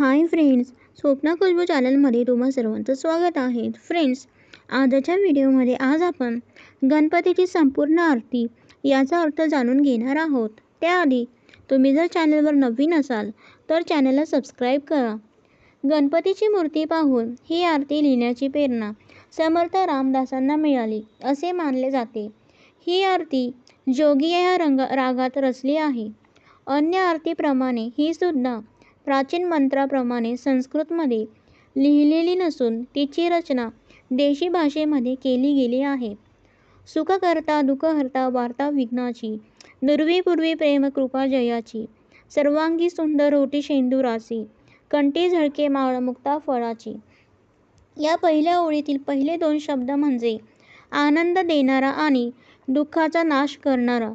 Hi friends Swapna Khushboo चॅनलमध्ये तुम्हा सर्वांचं स्वागत आहे. फ्रेंड्स आजच्या व्हिडिओमध्ये आज आपण गणपतीची संपूर्ण आरती याचा अर्थ जाणून घेणार आहोत. त्याआधी तुम्ही जर चॅनलवर नवीन असाल तर चॅनलला सबस्क्राईब करा. गणपतीची मूर्ती पाहून ही आरती लिहिण्याची प्रेरणा समर्थ रामदासांना मिळाली असे मानले जाते. ही आरती जोगी या रंग रागात रचली आहे. अन्य आरतीप्रमाणे ही सुद्धा प्राचीन मंत्राप्रमाणे संस्कृतमध्ये लिहिलेली नसून तिची रचना देशी भाषेमध्ये केली गेली आहे. सुखकर्ता दुःखहर्ता वार्ता विघ्नाची दुर्वीपूर्वी प्रेम कृपा जयाची सर्वांगी सुंदर होती शेंदुराची कंटी झळके माळ मुक्ता फळाची. या पहिल्या ओळीतील पहिले दोन शब्द म्हणजे आनंद देणारा आणि दुःखाचा नाश करणारा.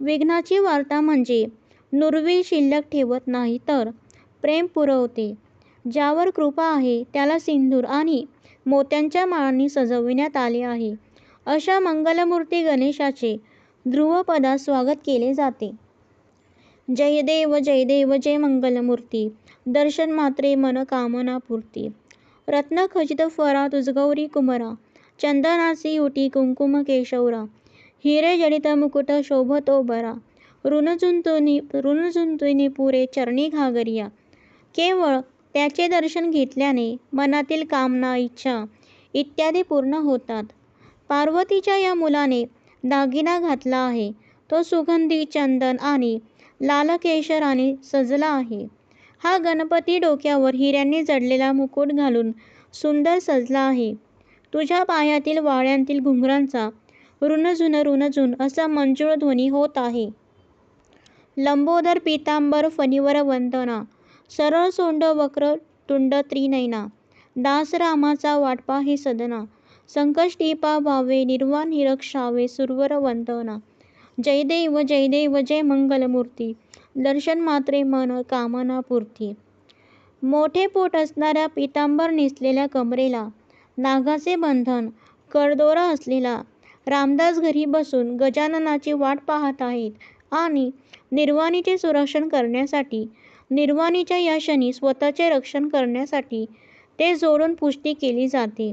विघ्नाची वार्ता म्हणजे नुरवी शिल्लक ठेवत नाही तर प्रेम पुरवते. ज्यावर कृपा आहे त्याला सिंदूर आणि मोत्यांच्या माळांनी सजविण्यात आले आहे. अशा मंगलमूर्ती गणेशाचे ध्रुवपदात स्वागत केले जाते. जय देव जय देव जय मंगलमूर्ती. दर्शन मात्रे मन कामना पूर्ती. रत्न खचित फरा तुजगौरी कुमरा. चंदनासी उटी कुंकुम केशवरा. हिरे जडित मुकुट शोभतो बरा. ऋणजुंतुनी ऋणजुंतुनी पुरे चरणी घागरिया. केवळ त्याचे दर्शन घेतल्याने मनातील कामना इच्छा इत्यादी पूर्ण होतात. पार्वतीच्या या मुलाने दागिना घातला आहे. तो सुगंधी चंदन आणि लालकेशराने सजला आहे. हा गणपती डोक्यावर हिऱ्यांनी जडलेला मुकुट घालून सुंदर सजला आहे. तुझ्या पायातील वाळ्यांतील घुंगरांचा ऋणझुन ऋणझुन असा मंजुळ ध्वनी होत आहे. लंबोदर पितांबर फणीवर वंदना सरळ सोंड वक्र तुंड त्रिनयना दास रामाचा वाटपा हे सदना. संकष्टीपा भावे निर्वाण निरक्षावे सुरवर वंदना. जयदेव जयदेव जय मंगलमूर्ती. दर्शन मात्रे मन कामना पूर्ती. मोठे पोट असणाऱ्या पितांबर नेसलेल्या कमरेला. नागाचे बंधन करदोरा असलेला. रामदास घरी बसून गजाननाची वाट पाहत आहेत आणि निर्वाणीचे सुरक्षण करण्यासाठी निर्वाणीच्या या क्षणी स्वतःचे रक्षण करण्यासाठी ते जोडून पुष्टी केली जाते.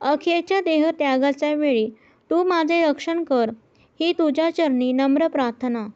अखेरच्या देहत्यागाच्या वेळी तू माझे रक्षण कर. ही तुझ्या चरणी नम्र प्रार्थना.